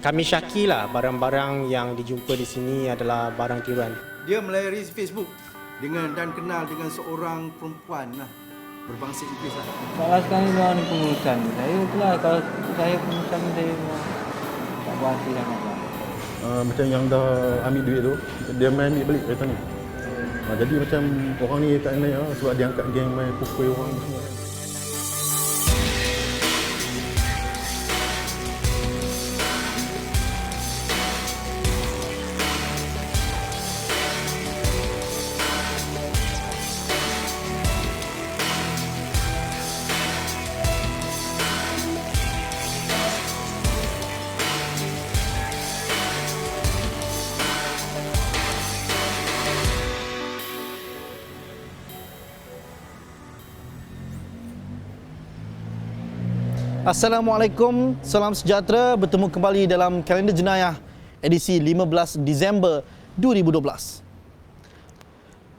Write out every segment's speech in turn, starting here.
Kami syakilah barang-barang yang dijumpa di sini adalah barang tiruan. Dia melayari Facebook dengan dan kenal dengan seorang perempuan lah berbangsa Inggeris lah. Kalau sekarang ni orang ni pengurusan Saya pula kalau saya pengurusan ni saya tak berhati sangat lah. uh, macam yang dah ambil duit tu dia main ambil balik kereta ni uh, jadi macam orang ni tak naik lah sebab dia angkat geng main pukul orang semua Assalamualaikum, salam sejahtera. Bertemu kembali dalam kalender jenayah edisi 15 Disember 2012.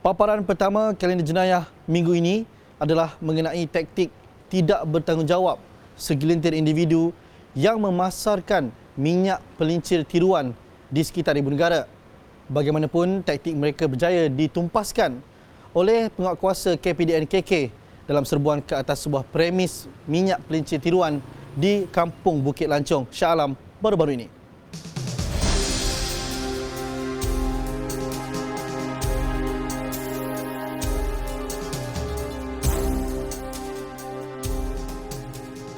Paparan pertama kalender jenayah minggu ini adalah mengenai taktik tidak bertanggungjawab segelintir individu yang memasarkan minyak pelincir tiruan di sekitar ibu negara. Bagaimanapun taktik mereka berjaya ditumpaskan oleh penguatkuasa KPDN KK dalam serbuan ke atas sebuah premis minyak pelincir tiruan di Kampung Bukit Lancong, Shah Alam baru-baru ini.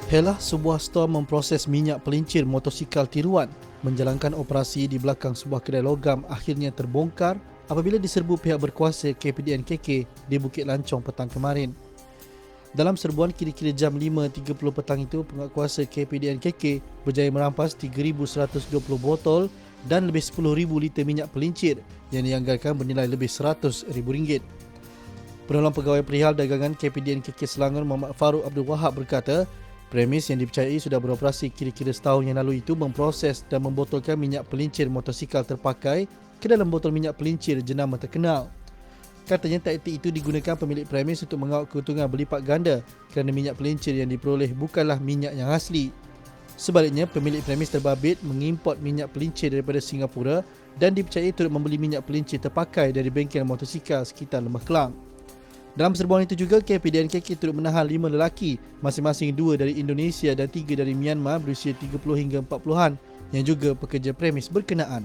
Hela sebuah stor memproses minyak pelincir motosikal tiruan menjalankan operasi di belakang sebuah kedai logam akhirnya terbongkar apabila diserbu pihak berkuasa KPDN KK di Bukit Lancong petang kemarin. Dalam serbuan kira-kira jam 5.30 petang itu, penguatkuasa KPDN KK berjaya merampas 3,120 botol dan lebih 10,000 liter minyak pelincir yang dianggarkan bernilai lebih RM100,000. Penolong Pegawai Perihal Dagangan KPDN KK Selangor Muhammad Farouk Abdul Wahab berkata, premis yang dipercayai sudah beroperasi kira-kira setahun yang lalu itu memproses dan membotolkan minyak pelincir motosikal terpakai ke dalam botol minyak pelincir jenama terkenal. Katanya taktik itu digunakan pemilik premis untuk mengawal keuntungan berlipat ganda kerana minyak pelincir yang diperoleh bukanlah minyak yang asli. Sebaliknya, pemilik premis terbabit mengimport minyak pelincir daripada Singapura dan dipercayai turut membeli minyak pelincir terpakai dari bengkel motosikal sekitar Lembah Kelang. Dalam serbuan itu juga, KPDN KK turut menahan lima lelaki, masing-masing dua dari Indonesia dan tiga dari Myanmar berusia 30 hingga 40-an yang juga pekerja premis berkenaan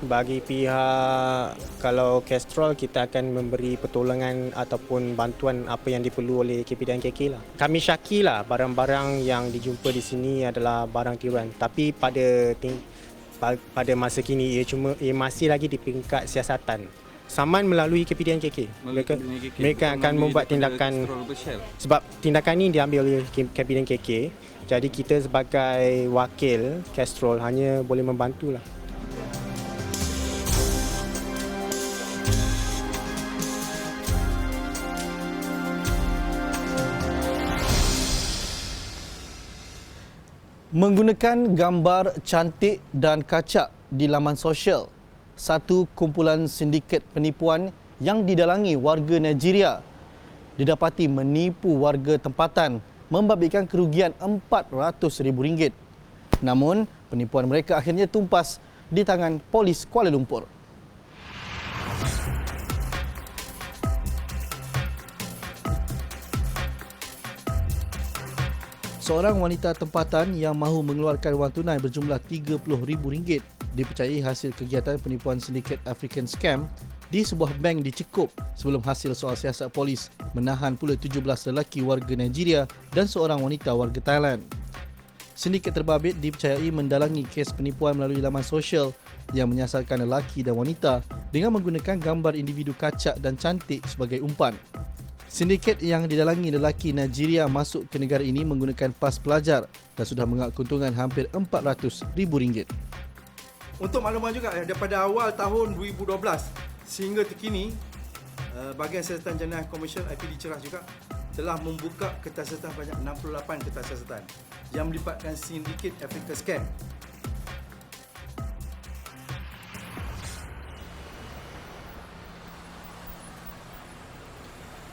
bagi pihak kalau Castrol kita akan memberi pertolongan ataupun bantuan apa yang diperlu oleh KPDN KK lah. Kami syakilah barang-barang yang dijumpa di sini adalah barang tiruan tapi pada ting- pada masa kini ia cuma ia masih lagi di peringkat siasatan. Saman melalui KPDN KK. Mereka mereka akan membuat tindakan sebab tindakan ini diambil oleh KPDN KK. Jadi kita sebagai wakil Castrol hanya boleh membantulah. Menggunakan gambar cantik dan kacak di laman sosial, satu kumpulan sindiket penipuan yang didalangi warga Nigeria didapati menipu warga tempatan membabitkan kerugian RM400,000. Namun, penipuan mereka akhirnya tumpas di tangan polis Kuala Lumpur. Seorang wanita tempatan yang mahu mengeluarkan wang tunai berjumlah RM30,000 dipercayai hasil kegiatan penipuan sindiket African Scam di sebuah bank di Cekup sebelum hasil soal siasat polis menahan pula 17 lelaki warga Nigeria dan seorang wanita warga Thailand. Sindiket terbabit dipercayai mendalangi kes penipuan melalui laman sosial yang menyasarkan lelaki dan wanita dengan menggunakan gambar individu kacak dan cantik sebagai umpan. Sindiket yang didalangi lelaki Nigeria masuk ke negara ini menggunakan pas pelajar dan sudah mengak keuntungan hampir RM400,000. Untuk makluman juga eh, daripada awal tahun 2012 sehingga terkini eh, bahagian siasatan jenayah komersial IPD Cerah juga telah membuka kertas siasatan banyak 68 kertas siasatan yang melibatkan sindiket Africa Scam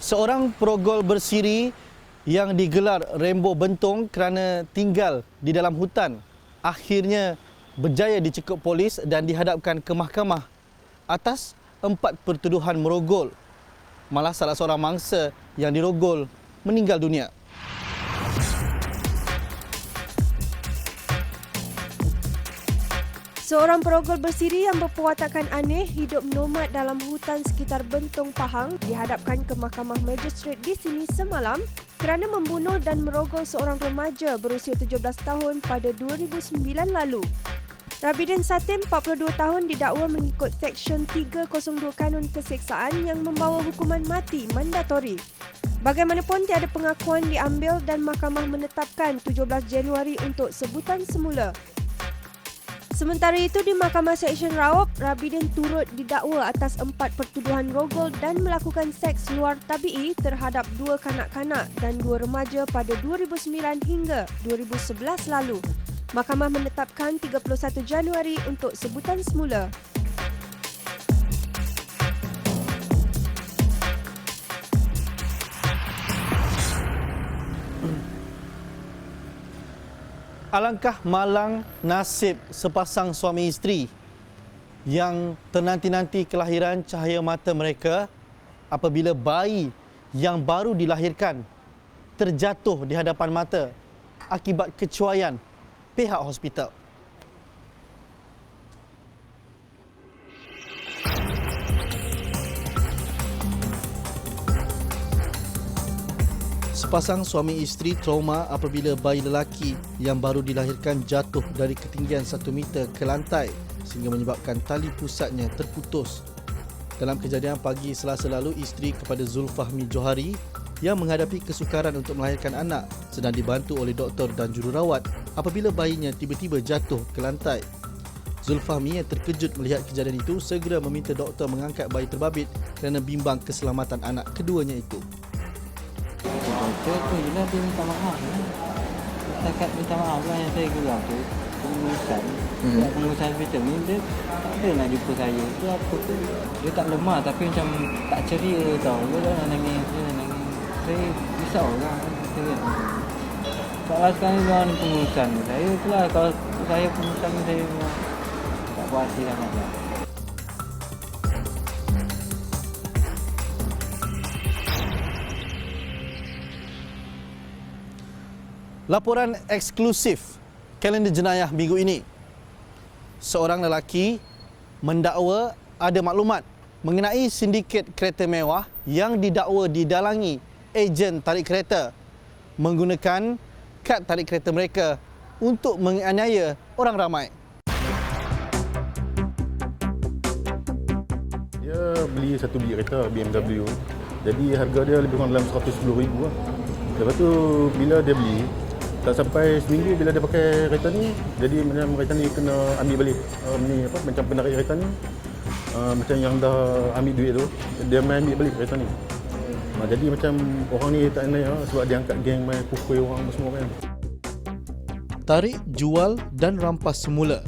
Seorang perogol bersiri yang digelar Rainbow Bentong kerana tinggal di dalam hutan akhirnya berjaya dicekuk polis dan dihadapkan ke mahkamah atas empat pertuduhan merogol. Malah salah seorang mangsa yang dirogol meninggal dunia. Seorang perogol bersiri yang berperwatakan aneh hidup nomad dalam hutan sekitar Bentong Pahang dihadapkan ke Mahkamah Magistrate di sini semalam kerana membunuh dan merogol seorang remaja berusia 17 tahun pada 2009 lalu. Rabidin Satin, 42 tahun, didakwa mengikut Seksyen 302 Kanun Keseksaan yang membawa hukuman mati mandatori. Bagaimanapun, tiada pengakuan diambil dan mahkamah menetapkan 17 Januari untuk sebutan semula. Sementara itu di Mahkamah Seksyen Raub, Rabidin turut didakwa atas empat pertuduhan rogol dan melakukan seks luar tabii terhadap dua kanak-kanak dan dua remaja pada 2009 hingga 2011 lalu. Mahkamah menetapkan 31 Januari untuk sebutan semula. Alangkah malang nasib sepasang suami isteri yang ternanti-nanti kelahiran cahaya mata mereka apabila bayi yang baru dilahirkan terjatuh di hadapan mata akibat kecuaian pihak hospital. Sepasang suami isteri trauma apabila bayi lelaki yang baru dilahirkan jatuh dari ketinggian 1 meter ke lantai sehingga menyebabkan tali pusatnya terputus. Dalam kejadian pagi selasa lalu, isteri kepada Zulfahmi Johari yang menghadapi kesukaran untuk melahirkan anak sedang dibantu oleh doktor dan jururawat apabila bayinya tiba-tiba jatuh ke lantai. Zulfahmi yang terkejut melihat kejadian itu segera meminta doktor mengangkat bayi terbabit kerana bimbang keselamatan anak keduanya itu. Doktor tu je lah dia minta maaf. Setakat minta maaf lah yang saya gelar tu. Pengurusan. Hmm. Pengurusan hospital ni dia tak ada nak jumpa saya. Tu apa tu. Dia tak lemah tapi macam tak ceria tau. Dia dah nak nangis. Dia nangis. Saya risau lah. Soalan sekarang ni orang pengurusan ni. Saya tu lah kalau saya pengurusan ni saya tak puas hati sangat lah. Laporan eksklusif kalender jenayah minggu ini. Seorang lelaki mendakwa ada maklumat mengenai sindiket kereta mewah yang didakwa didalangi ejen tarik kereta menggunakan kad tarik kereta mereka untuk menganiaya orang ramai. Dia beli satu biji kereta BMW. Jadi harga dia lebih kurang dalam 110 ribu lah. Lepas tu bila dia beli, tak sampai seminggu bila dia pakai kereta ni, jadi macam kereta ni kena ambil balik. Um, ni apa macam penarik kereta ni. Uh, macam yang dah ambil duit tu, dia main ambil balik kereta ni. Uh, jadi macam orang ni tak naik lah sebab dia angkat geng main pukul orang semua kan. Tarik, jual dan rampas semula.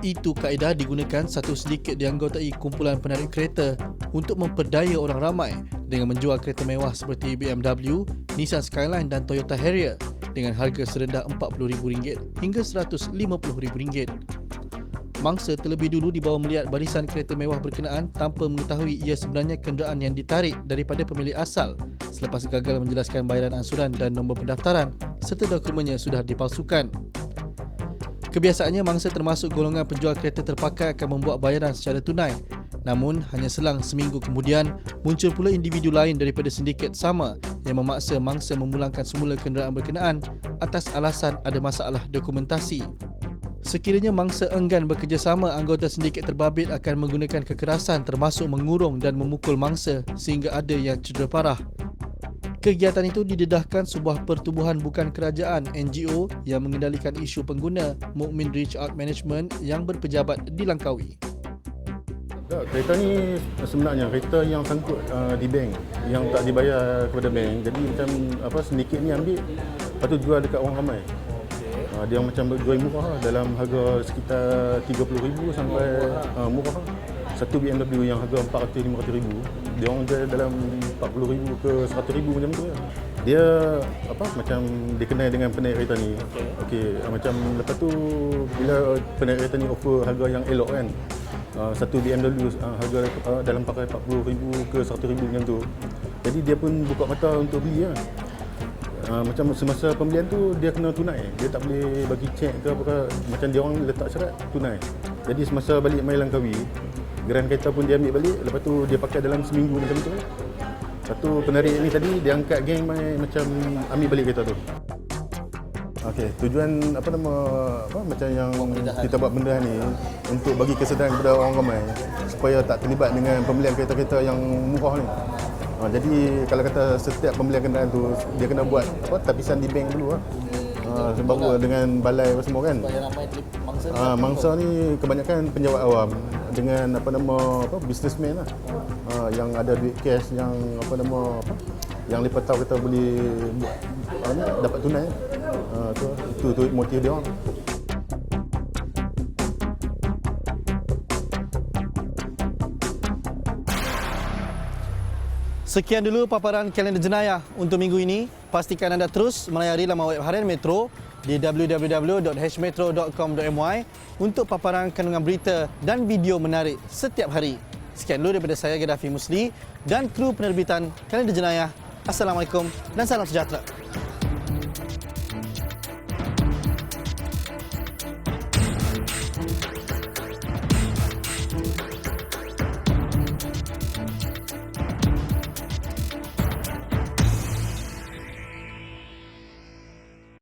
Itu kaedah digunakan satu sedikit dianggotai kumpulan penarik kereta untuk memperdaya orang ramai dengan menjual kereta mewah seperti BMW, Nissan Skyline dan Toyota Harrier dengan harga serendah RM40,000 hingga RM150,000. Mangsa terlebih dulu dibawa melihat barisan kereta mewah berkenaan tanpa mengetahui ia sebenarnya kenderaan yang ditarik daripada pemilik asal selepas gagal menjelaskan bayaran ansuran dan nombor pendaftaran serta dokumennya sudah dipalsukan. Kebiasaannya mangsa termasuk golongan penjual kereta terpakai akan membuat bayaran secara tunai. Namun hanya selang seminggu kemudian muncul pula individu lain daripada sindiket sama yang memaksa mangsa memulangkan semula kenderaan berkenaan atas alasan ada masalah dokumentasi. Sekiranya mangsa enggan bekerjasama, anggota sindiket terbabit akan menggunakan kekerasan termasuk mengurung dan memukul mangsa sehingga ada yang cedera parah. Kegiatan itu didedahkan sebuah pertubuhan bukan kerajaan NGO yang mengendalikan isu pengguna Mukmin Reach Out Management yang berpejabat di Langkawi. Tak, kereta ni sebenarnya kereta yang sangkut uh, di bank yang tak dibayar kepada bank. Jadi macam apa sedikit ni ambil lepas tu jual dekat orang ramai. Uh, dia macam jual murah lah, dalam harga sekitar 30,000 sampai uh, murah. lah. Satu BMW yang harga 400 500 ribu, dia orang jual dalam 40 ribu ke 100 ribu macam tu lah. dia apa macam dikenal dengan penaik kereta ni. Okey. Okey, uh, macam lepas tu bila penaik kereta ni offer harga yang elok kan. Uh, satu BMW uh, harga uh, dalam pakai 40,000 ke 100,000 macam tu. Jadi dia pun buka mata untuk beli lah. Uh, macam semasa pembelian tu dia kena tunai. Dia tak boleh bagi cek ke apa. Macam dia orang letak syarat tunai. Jadi semasa balik mai Langkawi, geran kereta pun dia ambil balik. Lepas tu dia pakai dalam seminggu macam tu. Lepas tu penarik ni tadi dia angkat geng mai macam ambil balik kereta tu. Okey, tujuan apa nama apa macam yang kita buat benda ni untuk bagi kesedaran kepada orang ramai supaya tak terlibat dengan pembelian kereta-kereta yang murah ni. Ha, jadi kalau kata setiap pembelian kenderaan tu dia kena buat apa tapisan di bank dulu lah. Ha, baru dengan balai apa semua kan. Ha, mangsa ni kebanyakan penjawat awam dengan apa nama apa businessman lah. Ha, yang ada duit cash yang apa nama apa yang lepas tahu kita boleh buat ni, dapat tunai. Tu, tu, tu motif dia orang. Sekian dulu paparan kalender jenayah untuk minggu ini. Pastikan anda terus melayari laman web harian Metro di www.hmetro.com.my untuk paparan kandungan berita dan video menarik setiap hari. Sekian dulu daripada saya Gaddafi Musli dan kru penerbitan kalender jenayah. Assalamualaikum dan salam sejahtera.